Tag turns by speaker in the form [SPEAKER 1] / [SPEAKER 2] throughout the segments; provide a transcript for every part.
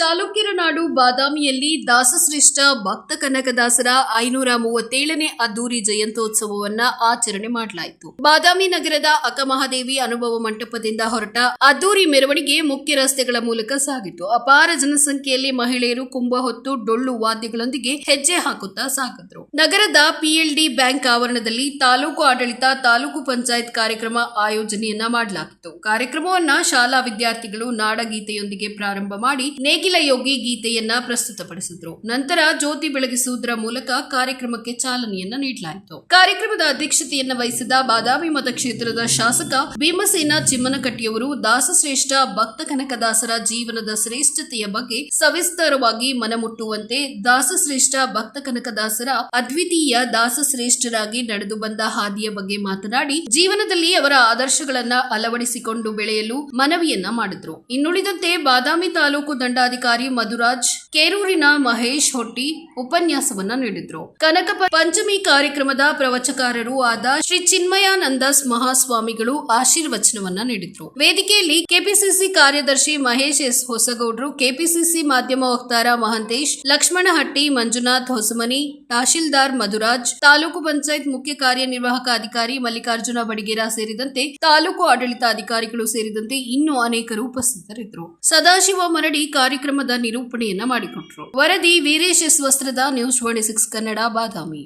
[SPEAKER 1] ಚಾಲುಕ್ಯರ ನಾಡು ಬಾದಾಮಿಯಲ್ಲಿ ದಾಸಶ್ರೇಷ್ಠ ಭಕ್ತ ಕನಕದಾಸರ ಐನೂರ ಮೂವತ್ತೇಳನೇ ಅದ್ದೂರಿ ಜಯಂತ್ಯೋತ್ಸವವನ್ನ ಆಚರಣೆ ಮಾಡಲಾಯಿತು. ಬಾದಾಮಿ ನಗರದ ಅಕ್ಕಮಹಾದೇವಿ ಅನುಭವ ಮಂಟಪದಿಂದ ಹೊರಟ ಅದ್ದೂರಿ ಮೆರವಣಿಗೆ ಮುಖ್ಯ ರಸ್ತೆಗಳ ಮೂಲಕ ಸಾಗಿತು. ಅಪಾರ ಜನಸಂಖ್ಯೆಯಲ್ಲಿ ಮಹಿಳೆಯರು ಕುಂಭ ಹೊತ್ತು ಡೊಳ್ಳು ವಾದ್ಯಗಳೊಂದಿಗೆ ಹೆಜ್ಜೆ ಹಾಕುತ್ತಾ ಸಾಗಿದ್ರು. ನಗರದ ಪಿಎಲ್ಡಿ ಬ್ಯಾಂಕ್ ಆವರಣದಲ್ಲಿ ತಾಲೂಕು ಆಡಳಿತ, ತಾಲೂಕು ಪಂಚಾಯತ್ ಕಾರ್ಯಕ್ರಮ ಆಯೋಜನೆಯನ್ನ ಮಾಡಲಾಗಿತ್ತು. ಕಾರ್ಯಕ್ರಮವನ್ನ ಶಾಲಾ ವಿದ್ಯಾರ್ಥಿಗಳು ನಾಡಗೀತೆಯೊಂದಿಗೆ ಪ್ರಾರಂಭ ಮಾಡಿ ನೇಗಿಲ ಯೋಗಿ ಗೀತೆಯನ್ನ ಪ್ರಸ್ತುತಪಡಿಸಿದ್ರು. ನಂತರ ಜ್ಯೋತಿ ಬೆಳಗಿಸುವುದರ ಮೂಲಕ ಕಾರ್ಯಕ್ರಮಕ್ಕೆ ಚಾಲನೆಯನ್ನ ನೀಡಲಾಯಿತು. ಕಾರ್ಯಕ್ರಮದ ಅಧ್ಯಕ್ಷತೆಯನ್ನ ವಹಿಸಿದ ಬಾದಾಮಿ ಮತಕ್ಷೇತ್ರದ ಶಾಸಕ ಭೀಮಸೇನ ಚಿಮ್ಮನಕಟ್ಟಿಯವರು ದಾಸಶ್ರೇಷ್ಠ ಭಕ್ತ ಕನಕದಾಸರ ಜೀವನದ ಶ್ರೇಷ್ಠತೆಯ ಬಗ್ಗೆ ಸವಿಸ್ತಾರವಾಗಿ ಮನಮುಟ್ಟುವಂತೆ ದಾಸಶ್ರೇಷ್ಠ ಭಕ್ತ ಕನಕದಾಸರ ಅದ್ವಿತೀಯ ದಾಸಶ್ರೇಷ್ಠರಾಗಿ ನಡೆದು ಬಂದ ಹಾದಿಯ ಬಗ್ಗೆ ಮಾತನಾಡಿ, ಜೀವನದಲ್ಲಿ ಅವರ ಆದರ್ಶಗಳನ್ನ ಅಳವಡಿಸಿಕೊಂಡು ಬೆಳೆಯಲು ಮನವಿಯನ್ನ ಮಾಡಿದ್ರು. ಇನ್ನುಳಿದಂತೆ ಬಾದಾಮಿ ತಾಲೂಕು ದಂಡಾಧಿಕಾರಿ ಮಧುರಾಜ್, ಕೇರೂರಿನ ಮಹೇಶ್ ಹೊಟ್ಟಿ ಉಪನ್ಯಾಸವನ್ನ ನೀಡಿದ್ರು. ಕನಕ ಪಂಚಮಿ ಕಾರ್ಯಕ್ರಮದ ಪ್ರವಚಕಾರರು ಆದ ಶ್ರೀ ಚಿನ್ಮಯಾನಂದ ಮಹಾಸ್ವಾಮಿಗಳು ಆಶೀರ್ವಚನವನ್ನ ನೀಡಿದ್ರು. ವೇದಿಕೆಯಲ್ಲಿ ಕೆಪಿಸಿಸಿ ಕಾರ್ಯದರ್ಶಿ ಮಹೇಶ್ ಎಸ್ ಹೊಸಗೌಡ್ರು, ಕೆಪಿಸಿಸಿ ಮಾಧ್ಯಮ ವಕ್ತಾರ ಮಹಂತೇಶ್, ಲಕ್ಷ್ಮಣಹಟ್ಟಿ, ಮಂಜುನಾಥ್ ಹೊಸಮನಿ, ತಹಶೀಲ್ದಾರ್ ಮಧುರಾಜ್, ತಾಲೂಕು ಪಂಚಾಯತ್ ಮುಖ್ಯ ಕಾರ್ಯನಿರ್ವಾಹಕ ಅಧಿಕಾರಿ ಮಲ್ಲಿಕಾರ್ಜುನ ಬಡಿಗೇರ ಸೇರಿದಂತೆ ತಾಲೂಕು ಆಡಳಿತಾಧಿಕಾರಿಗಳು ಸೇರಿದಂತೆ ಇನ್ನೂ ಅನೇಕರು ಉಪಸ್ಥಿತರಿದ್ದರು. ಸದಾಶಿವ ಮರಡಿ ಕಾರ್ಯಕ್ರಮದ ನಿರೂಪಣೆಯನ್ನ ಮಾಡಿಕೊಟ್ರು. ವರದಿ Veeresh S Vastrad news twenty six Kannada Badami.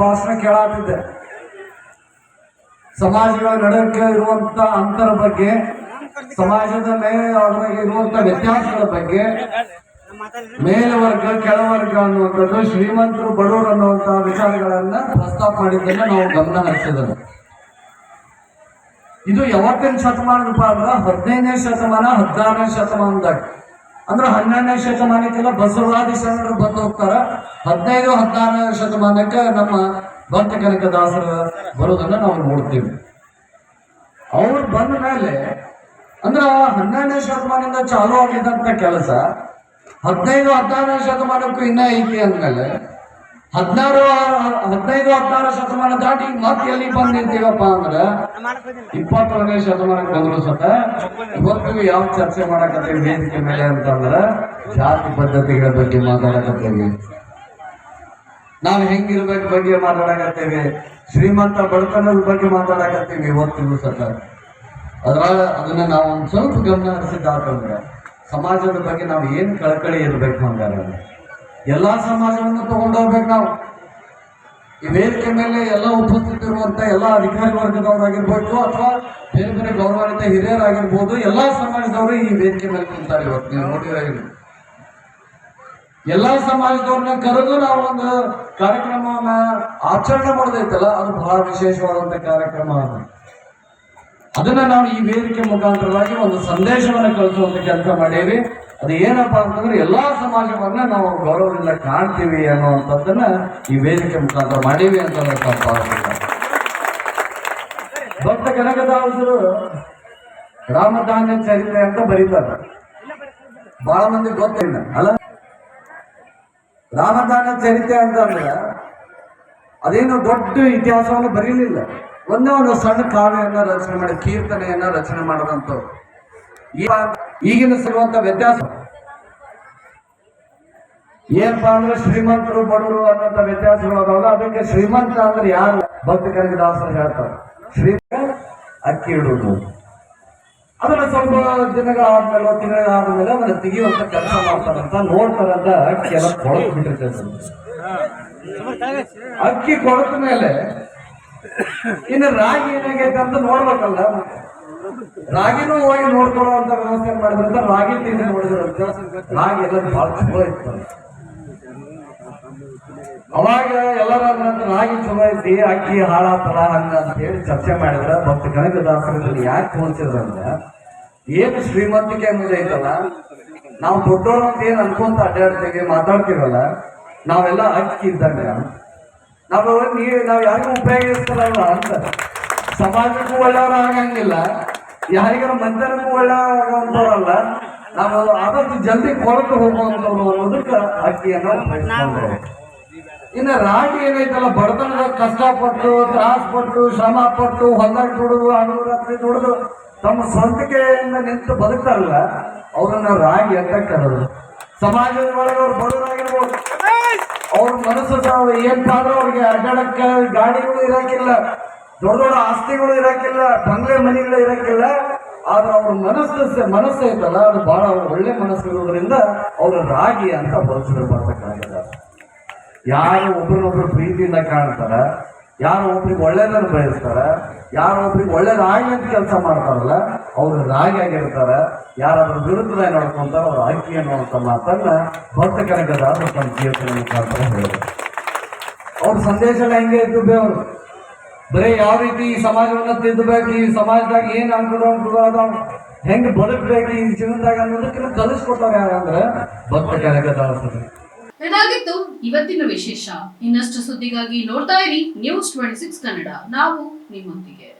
[SPEAKER 2] ಭಾಷಣ ಕೇಳಾತಿದ್ದೆ. ಸಮಾಜಗಳ ನಡುವೆ ಇರುವಂತ ಅಂತರ ಬಗ್ಗೆ, ಸಮಾಜದ ಮೇಲೆ ಅವರಿಗೆ ಇರುವಂತ ವ್ಯತ್ಯಾಸಗಳ ಬಗ್ಗೆ, ಮೇಲ್ವರ್ಗ, ಕೆಳವರ್ಗ ಅನ್ನುವಂಥದ್ದು ಶ್ರೀಮಂತರು, ಬಡವರು ಅನ್ನುವಂತಹ ವಿಚಾರಗಳನ್ನ ಪ್ರಸ್ತಾಪ ಮಾಡಿದ್ದನ್ನ ನಾವು ಗಮನ ಹರಿಸಿದ್ರು ಇದು ಯಾವತ್ತಿನ ಶತಮಾನ ಅಂದ್ರ ಹದಿನೈದನೇ ಶತಮಾನ, ಹದಿನಾರನೇ ಶತಮಾನದಾಗ. ಅಂದ್ರೆ ಹನ್ನೆರಡನೇ ಶತಮಾನಕ್ಕೆಲ್ಲ ಬಸವಾದಿ ಶರಣರು ಬಂದು ಹೋಗ್ತಾರ. ಹದಿನೈದು, ಹದಿನಾರನೇ ಶತಮಾನಕ್ಕೆ ನಮ್ಮ ಭಕ್ತ ಕನಕದಾಸರ ಬರೋದನ್ನ ನಾವು ನೋಡ್ತೀವಿ. ಅವ್ರು ಬಂದ ಮೇಲೆ ಅಂದ್ರೆ ಹನ್ನೆರಡನೇ ಶತಮಾನದಿಂದ ಚಾಲು ಆಗಿದ್ದಂತ ಕೆಲಸ. ಹದಿನೈದು, ಹದಿನಾರನೇ ಶತಮಾನಕ್ಕೂ ಇನ್ನ ಐತಿ ಅಂದ್ಮೇಲೆ ಹದಿನಾರು, ಹದಿನೈದು, ಹದಿನಾರು ಶತಮಾನ ದಾಟಿ ಮತ್ತೆ ಎಲ್ಲಿ ಬಂದ್ ನಿಂತೀವಪ್ಪ ಅಂದ್ರೆ ಇಪ್ಪತ್ತೊಂದನೇ ಶತಮಾನಕ್ಕೆ ಬಂದ್ರು ಸತ ಇವತ್ತು ಯಾವ ಚರ್ಚೆ ಮಾಡಕತ್ತೀವಿ ವೇದಿಕೆ ಮೇಲೆ ಅಂತಂದ್ರೆ ಜಾತಿ ಪದ್ಧತಿಗಳ ಬಗ್ಗೆ ಮಾತಾಡಕತ್ತೇವೆ. ನಾವು ಹೆಂಗಿರ್ಬೇಕು ಬಗ್ಗೆ ಮಾತಾಡಕತ್ತೇವೆ. ಶ್ರೀಮಂತ ಬಡತನದ ಬಗ್ಗೆ ಮಾತಾಡಕತ್ತೀವಿ ಇವತ್ತಿಗೂ ಸತ ಅದ್ರಾಗ ಅದನ್ನ ನಾವು ಒಂದ್ ಸ್ವಲ್ಪ ಗಮನ ಹರಿಸಿದ್ದಾತಂದ್ರೆ ಸಮಾಜದ ಬಗ್ಗೆ ನಾವು ಏನ್ ಕಳಕಳಿ ಇರ್ಬೇಕು ಹಂಗಾರೆ. ಎಲ್ಲಾ ಸಮಾಜವನ್ನು ತಗೊಂಡೋಗ್ಬೇಕು ನಾವು. ಈ ವೇದಿಕೆ ಮೇಲೆ ಎಲ್ಲ ಉಪಸ್ಥಿತಿರುವಂತ ಎಲ್ಲ ಅಧಿಕಾರಿ ವರ್ಗದವರಾಗಿರ್ಬೋದು ಅಥವಾ ಬೇರೆ ಬೇರೆ ಗೌರವಾನ್ವಿತ ಹಿರಿಯರಾಗಿರ್ಬೋದು, ಎಲ್ಲಾ ಸಮಾಜದವರು ಈ ವೇದಿಕೆ ಮೇಲೆ ಕುಂತಾರೆ ಇವತ್ತು. ನೀವು ನೋಡಿದ್ರೆ ಎಲ್ಲ ಸಮಾಜದವ್ರನ್ನ ಕರೆದು ನಾವು ಒಂದು ಕಾರ್ಯಕ್ರಮವನ್ನ ಆಚರಣೆ ಮಾಡೋದೈತಲ್ಲ, ಅದು ಬಹಳ ವಿಶೇಷವಾದಂತ ಕಾರ್ಯಕ್ರಮ ಅದು. ಅದನ್ನ ನಾವು ಈ ವೇದಿಕೆ ಮುಖಾಂತರವಾಗಿ ಒಂದು ಸಂದೇಶವನ್ನ ಕಳಿಸುವಂತ ಕೆಲಸ ಮಾಡೇವಿ ಅದು ಏನಪ್ಪಾ ಅಂತಂದ್ರೆ ಎಲ್ಲಾ ಸಮಾಜವನ್ನ ನಾವು ಗೌರವದಿಂದ ಕಾಣ್ತೀವಿ ಅನ್ನುವಂಥದ್ದನ್ನ ಈ ವೇದಿಕೆ ಮುಖಾಂತರ ಮಾಡೀವಿ ಅಂತ ಭಕ್ತ ಕನಕದಾಸರು ರಾಮಧಾನ್ಯ ಚರಿತ್ರೆ ಅಂತ ಬರೀತಾರೆ. ಬಹಳ ಮಂದಿ ಗೊತ್ತಿಲ್ಲ, ಅಲ್ಲ? ರಾಮಧಾನ್ಯ ಚರಿತ್ರೆ ಅಂತಂದ್ರೆ ಅದೇನು ದೊಡ್ಡ ಇತಿಹಾಸವನ್ನು ಬರೀಲಿಲ್ಲ. ಒಂದೇ ಒಂದು ಸಣ್ಣ ಕಾವ್ಯವನ್ನ ರಚನೆ ಮಾಡಿ, ಕೀರ್ತನೆಯನ್ನ ರಚನೆ ಮಾಡಿದಂಥವ್ರು. ಈ- ಈಗಿನ ಸಿಗುವಂತ ವ್ಯತ್ಯಾಸ. ಏನಪ್ಪ ಅಂದ್ರೆ ಶ್ರೀಮಂತರು, ಬಡವರು ಅನ್ನೋಂಥ ವ್ಯತ್ಯಾಸಗಳು ಅದಾವಲ್ಲ, ಅದಕ್ಕೆ ಶ್ರೀಮಂತ ಅಂದ್ರೆ ಯಾರು? ಭಕ್ತ ಕನಕದಾಸರು ಹೇಳ್ತಾರೆ. ಶ್ರೀ ಅಕ್ಕಿ ಇಡುವುದು. ಅದನ್ನ ಸ್ವಲ್ಪ ದಿನಗಳಾದ್ಮೇಲೆ ತಿಂಗಳಾದ್ಮೇಲೆ ಅದನ್ನ ತೆಗಿಯುವಂತ ಕೆಲಸ ಮಾಡ್ತಾರಂತ ನೋಡ್ತಾರಂತ ಅಕ್ಕಿ ಎಲ್ಲ ಕೊಳತು ಬಿಟ್ಟಿರ್ತದೆ ಅಕ್ಕಿ ಕೊಳತ ಮೇಲೆ ಇನ್ನು ರಾಗಿ ಏನಾಗೈತೆ ಅಂತ ನೋಡ್ಬೇಕಲ್ಲ. ರಾಗಿನೂ ಹೋಗಿ ನೋಡ್ಕೊಳ್ಳುವಂತ ವ್ಯವಸ್ಥೆ ಮಾಡಿದ್ರಿಂದ ರಾಗಿ ತಿಂದು ನೋಡಿದ್ರಂತ ರಾಗಿ ಎಲ್ಲ ಬಹಳ ಚಲೋ ಇತ್ತು. ಅವಾಗ ಎಲ್ಲರ ರಾಗಿ ಚಲೋ ಐತಿ, ಅಕ್ಕಿ ಹಾಳಾತಲ್ಲ ಹಂಗ ಅಂತ ಹೇಳಿ ಚರ್ಚೆ ಮಾಡಿದ್ರ ಭಕ್ತ ಕನಕದಾಸರಲ್ಲಿ ಯಾಕೆ ಹೋಲಿಸಿದ್ರಂದ್ರ ಏನು ಶ್ರೀಮಂತಿಕೆ ಮುಂದೆ ಐತಲ್ಲ, ನಾವು ದೊಡ್ಡೋರು ಅಂತ ಏನ್ ಅನ್ಕೊಂತ ಅಡ್ಡಾಡ್ತೀವಿ, ಮಾತಾಡ್ತೀವಲ್ಲ, ನಾವೆಲ್ಲ ಅಕ್ಕಿ ಇದ್ದಂಗ. ನಾವು ನೀ ನಾವು ಯಾರಿಗೂ ಉಪಯೋಗಿಸ್ತಾರಲ್ಲ ಅಂತ. ಸಮಾಜಕ್ಕೂ ಒಳ್ಳೆಯವ್ರು ಆಗಂಗಿಲ್ಲ. ಯಾರಿಗಾರ ಮಂದಿರಕ್ಕೂ ಒಳ್ಳೆಯವರಲ್ಲ ನಾವು ಆದಷ್ಟು ಜಲ್ದಿ ಕೊರತು ಹೋಗುವಂತವ್ರು ಅನ್ನೋದಕ್ಕೆ ಅಕ್ಕಿಯನ್ನು ಇನ್ನು ರಾಗಿ ಏನೈತಲ್ಲ ಬಡತನದ ಕಷ್ಟಪಟ್ಟು ತ್ರಾಸಪಟ್ಟು ಶ್ರಮ ಪಟ್ಟು ಹೊಲದಾಗ ದುಡಿದು ಹಗಲು ರಾತ್ರಿ ದುಡಿದು ತಮ್ಮ ಸ್ವಂತಿಕೆಯಿಂದ ನಿಂತು ಬದುಕ್ತಾರಲ್ಲ ಅವರನ್ನ ರಾಗಿ ಅಂತ ಕರೆದು ಸಮಾಜದ ಒಳಗೆ ಅವ್ರು ಬಡವರಾಗಿರ್ಬೋದು. ಅವ್ರ ಮನಸ್ಸು ತಾವು ಏನಪ್ಪ ಅಂದ್ರೆ ಅವ್ರಿಗೆ ಅಡ್ಡಾಡಕ್ಕೆ ಗಾಡಿಗಳು ಇರಕ್ಕಿಲ್ಲ. ದೊಡ್ಡ ದೊಡ್ಡ ಆಸ್ತಿಗಳು ಇರಕ್ಕಿಲ್ಲ, ಬಂಗ್ಲೆ ಮನೆಗಳು ಇರಕ್ಕಿಲ್ಲ, ಆದ್ರೆ ಅವ್ರ ಮನಸ್ಸು ಮನಸ್ಸು ಐತಲ್ಲ ಅದು ಬಹಳ ಒಳ್ಳೆ ಮನಸ್ಸು ಇರೋದ್ರಿಂದ ಅವ್ರ ರಾಗಿ ಅಂತ ಬಳಸಿದ್ರು ಬರ್ತಕ್ಕಾಗಿಲ್ಲ ಯಾರು ಒಬ್ರನ್ನೊಬ್ರು ಪ್ರೀತಿಯಿಂದ ಕಾಣ್ತಾರ, ಯಾರು ಒಬ್ರಿಗೆ ಒಳ್ಳೇದನ್ನು ಬಯಸ್ತಾರ, ಯಾರು ಒಬ್ರಿಗೆ ರಾಗಿ ಅಂತ ಕೆಲಸ ಮಾಡ್ತಾರಲ್ಲ, ಅವ್ರು ರಾಗಿ ಆಗಿರ್ತಾರ, ಯಾರಾದ್ರೂ ವಿರುದ್ಧ ನೋಡ್ಕೊಂತಾರ, ಅವ್ರ ಅಕ್ಕಿ ಅನ್ನುವಂಥ ಮಾತನ್ನ ಭಕ್ತ ಕನಕದಾಸರು ತಮ್ಮ ಜೀವನ ಮುಖಾಂತರ ಹೇಳಿದ್ರು. ಅವ್ರ ಸಂದೇಶ ಹೆಂಗೆ ಇದ್ದು ಬೇವರು ಬರೀ ಯಾವ ರೀತಿ ಈ ಸಮಾಜವನ್ನ ತಿದ್ದಬೇಕು ಈ ಸಮಾಜದಾಗ ಏನ್ ಅನುಕೂಲ ಅದಾವ, ಹೆಂಗ್ ಬದುಕ್ಬೇಕು, ಈ ಜೀವನದಾಗ ಅನ್ನೋದಕ್ಕೆಲ್ಲ ಕಲಿಸ್ಕೊಟ್ಟಾರ ಯಾರಂದ್ರೆ ಭಕ್ತ ಕಾರ್ಯಕರ್ತರು
[SPEAKER 3] ಇದಾಗಿತ್ತು ಇವತ್ತಿನ ವಿಶೇಷ. ಇನ್ನಷ್ಟು ಸುದ್ದಿಗಾಗಿ ನೋಡ್ತಾ ಇರಿ ನ್ಯೂಸ್ ಟ್ವೆಂಟಿ ಸಿಕ್ಸ್ ಕನ್ನಡ ನಾವು ನಿಮ್ಮೊಂದಿಗೆ.